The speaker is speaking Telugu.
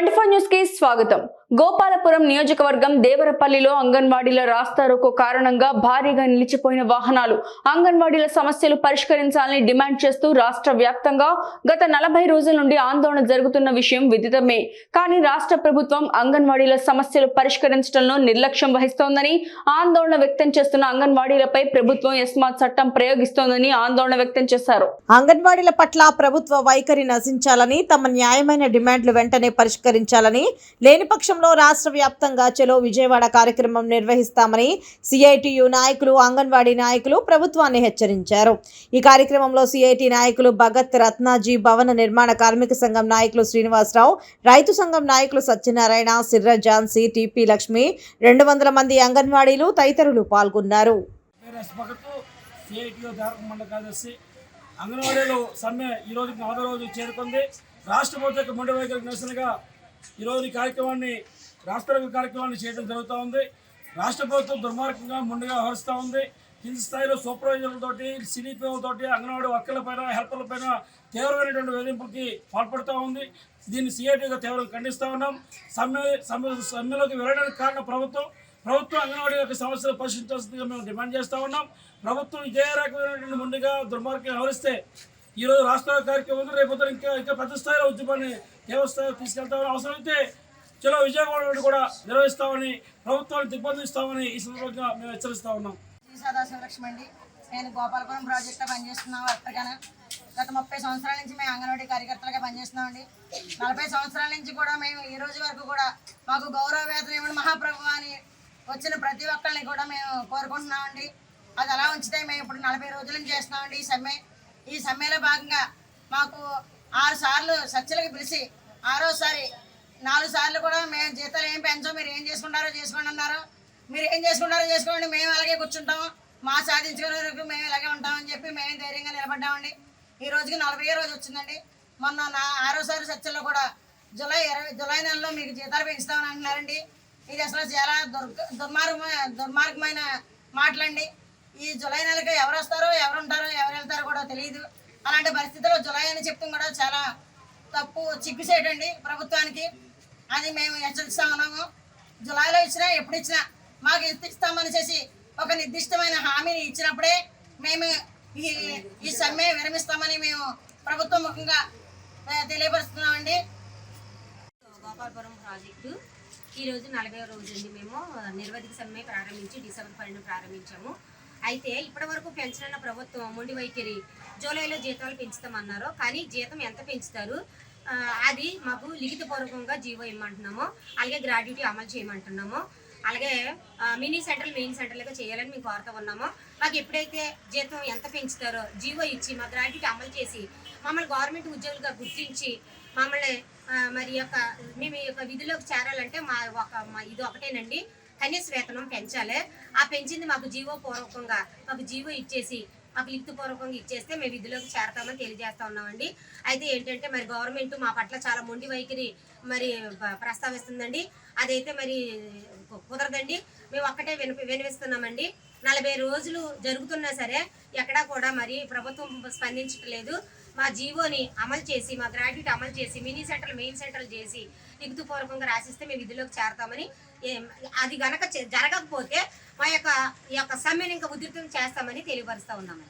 ట్వంటీ ఫోర్ న్యూస్ స్వాగతం. గోపాలపురం నియోజకవర్గం దేవరపల్లిలో అంగన్వాడీల రాస్తారోకో కారణంగా భారీగా నిలిచిపోయిన వాహనాలు. అంగన్వాడీల సమస్యలు పరిష్కరించాలని డిమాండ్ చేస్తూ రాష్ట్ర వ్యాప్తంగా గత నలభై రోజుల నుండి ఆందోళన జరుగుతున్న విషయం విదితమే. కానీ రాష్ట్ర ప్రభుత్వం అంగన్వాడీల సమస్యలు పరిష్కరించడంలో నిర్లక్ష్యం వహిస్తోందని ఆందోళన వ్యక్తం చేస్తున్న అంగన్వాడీలపై ప్రభుత్వం ఎస్మాత్ చట్టం ప్రయోగిస్తోందని ఆందోళన వ్యక్తం చేశారు. అంగన్వాడీల పట్ల ప్రభుత్వ వైఖరి నశించాలని తమ న్యాయమైన డిమాండ్లు వెంటనే పరిష్కరించాలని లేని రాష్ట్రంలో రాష్ట్ర వ్యాప్తంగా చెలో విజయవాడ కార్యక్రమం నిర్వహిస్తామని సిఐటియు నాయకులు అంగన్వాడీ నాయకులు ప్రభుత్వాన్ని హెచ్చరించారు. ఈ కార్యక్రమంలో సిఐటి నాయకులు భగత్ రత్నాజీ భవన నిర్మాణ కార్మిక సంఘం నాయకులు శ్రీనివాసరావు రైతు సంఘం నాయకులు సత్యనారాయణ సిర్ర ఝాన్సీ టిపి లక్ష్మి రెండు వందల మంది అంగన్వాడీలు తదితరులు పాల్గొన్నారు. అంగన్వాడీలో సమ్మె ఈ రోజు నాలుగో రోజు చేరుకుంది. రాష్ట్ర ప్రభుత్వ మొండి వైఖరికి నిరసనగా ఈరోజు ఈ కార్యక్రమాన్ని రాష్ట్ర కార్యక్రమాన్ని చేయడం జరుగుతూ ఉంది. రాష్ట్ర ప్రభుత్వం దుర్మార్గంగా ముందుగా వ్యవహరిస్తూ ఉంది. కింది స్థాయిలో సూపర్వైజర్లతోటి సిడిపిఓతోటి అంగన్వాడీ వర్కర్లపైన హెల్పర్లపైన తీవ్రమైనటువంటి వేధింపులకి పాల్పడుతూ ఉంది. దీన్ని సిఐటిగా తీవ్రంగా ఖండిస్తూ ఉన్నాం. సమ్మె సమ్మె సమ్మెలోకి వెళ్ళడానికి కారణం ప్రభుత్వం. ప్రభుత్వం అంగన్వాడీ యొక్క సమస్యలు పరిశీలించాల్సిందిగా మేము డిమాండ్ చేస్తూ ఉన్నాం. ప్రభుత్వం ఇదే రకమైనటువంటి ముందుగా దుర్మార్గం వ్యవహరిస్తే ఈరోజు రాష్ట్ర కార్యక్రమం ఉంది రేపు ఇంకా ఇంకా పెద్ద స్థాయిలో ఉద్యమాన్ని దేవస్థాయి తీసుకెళ్తామని అవసరమైతే చలో విజయవాడ కూడా నిర్వహిస్తామని ప్రభుత్వాన్ని దిగ్బంధిస్తామని ఈ సందర్భంగా మేము హెచ్చరిస్తా ఉన్నాం. శ్రీ సదాశివలక్ష్మి అండి. నేను గోపాలపురం ప్రాజెక్ట్లో పనిచేస్తున్నాం వర్తగానే గత ముప్పై సంవత్సరాల నుంచి మేము అంగన్వాడీ కార్యకర్తలుగా పనిచేస్తున్నామండి నలభై సంవత్సరాల నుంచి కూడా మేము ఈ రోజు వరకు కూడా మాకు గౌరవ వేతనం ఇవ్వండి మహాప్రభు అని వచ్చిన ప్రతి ఒక్కరిని కూడా మేము కోరుకుంటున్నామండి అది అలా ఉంచితే మేము ఇప్పుడు నలభై రోజుల నుంచి చేస్తున్నామండి ఈ సమ్మె. ఈ సమ్మెలో భాగంగా మాకు ఆరు సార్లు చర్చలకు పిలిచి ఆరోసారి నాలుగు సార్లు కూడా మేము జీతాలు ఏం పెంచాం మీరు ఏం చేసుకుంటారో చేసుకోండి అన్నారు. మీరు ఏం చేసుకుంటారో చేసుకోండి మేము అలాగే కూర్చుంటాం. మా సాధించుకునే వరకు మేము ఇలాగే ఉంటామని చెప్పి మేము ధైర్యంగా నిలబడ్డామండి. ఈ రోజుకి నలభై రోజు వచ్చిందండి. మొన్న నా ఆరోసారి చర్చల్లో కూడా జూలై ఇరవై జూలై నెలలో మీకు జీతాలు పెంచుతామని అంటున్నారండి. ఇది అసలు చాలా దుర్గ దుర్మార్గ దుర్మార్గమైన మాటలండి. ఈ జూలై నెలకి ఎవరు వస్తారో ఎవరు ఉంటారో ఎవరు తెలియదు అలాంటి పరిస్థితుల్లో జులై అని చెప్పడం కూడా చాలా తప్పు చిగ్గుసేటండి ప్రభుత్వానికి. అది మేము హెచ్చరిస్తా ఉన్నాము. జులైలో ఇచ్చినా ఎప్పుడు ఇచ్చినా మాకు ఎంత ఇస్తామని చేసి ఒక నిర్దిష్టమైన హామీని ఇచ్చినప్పుడే మేము ఈ ఈ సమ్మె విరమిస్తామని మేము ప్రభుత్వం ముఖంగా తెలియపరుస్తున్నామండి. గోపాలపురం ప్రాజెక్టు ఈరోజు నలభై రోజు అండి మేము. నిర్వధిక సమ్మె ప్రారంభించి డిసెంబర్ పన్నెండు ప్రారంభించాము. అయితే ఇప్పటి వరకు పెంచనున్న ప్రభుత్వం మొండి వైఖరి జూలైలో జీతాలు పెంచుతామన్నారు. కానీ జీతం ఎంత పెంచుతారు? అది మాకు లిఖితపూర్వకంగా జీవో ఇమ్మంటున్నాము. అలాగే గ్రాడ్యుటీ అమలు చేయమంటున్నాము. అలాగే మినీ సెంటర్లు మెయిన్ సెంటర్లుగా చేయాలని మేము కోరుతూ ఉన్నాము. మాకు ఎప్పుడైతే జీతం ఎంత పెంచుతారో జీవో ఇచ్చి మా గ్రాడ్యుటీ అమలు చేసి మమ్మల్ని గవర్నమెంట్ ఉద్యోగులుగా గుర్తించి మమ్మల్ని మరి యొక్క మేము ఈ యొక్క విధిలోకి చేరాలంటే మా ఒక మా ఇది ఒకటేనండి. కనీస వేతనం పెంచాలి. ఆ పెంచింది మాకు జీవో పూర్వకంగా మాకు జీవో ఇచ్చేసి మాకు లిఖిత పూర్వకంగా ఇచ్చేస్తే మేము విధిలోకి చేరతామని తెలియజేస్తా ఉన్నామండి. అయితే ఏంటంటే మరి గవర్నమెంట్ మా పట్ల చాలా మొండి వైఖరి మరి ప్రస్తావిస్తుందండి. అదైతే మరి కు- కుదరదండి. మేము ఒక్కటే వినిపి వినిపిస్తున్నామండి. నలభై రోజులు జరుగుతున్నా సరే ఎక్కడా కూడా మరి ప్రభుత్వం స్పందించట్లేదు. మా జీవోని అమలు చేసి మా గ్రాడ్యుయేట్ అమలు చేసి మినీ సెంటర్లు మెయిన్ సెంటర్లు చేసి లిఖితపూర్వకంగా రాసిస్తే మేము విధిలోకి చేరతామని అది గనక జరగకపోతే మా యొక్క ఈ యొక్క సమ్మెను ఇంకా ఉధృతం చేస్తామని తెలియపరుస్తూ ఉన్నాము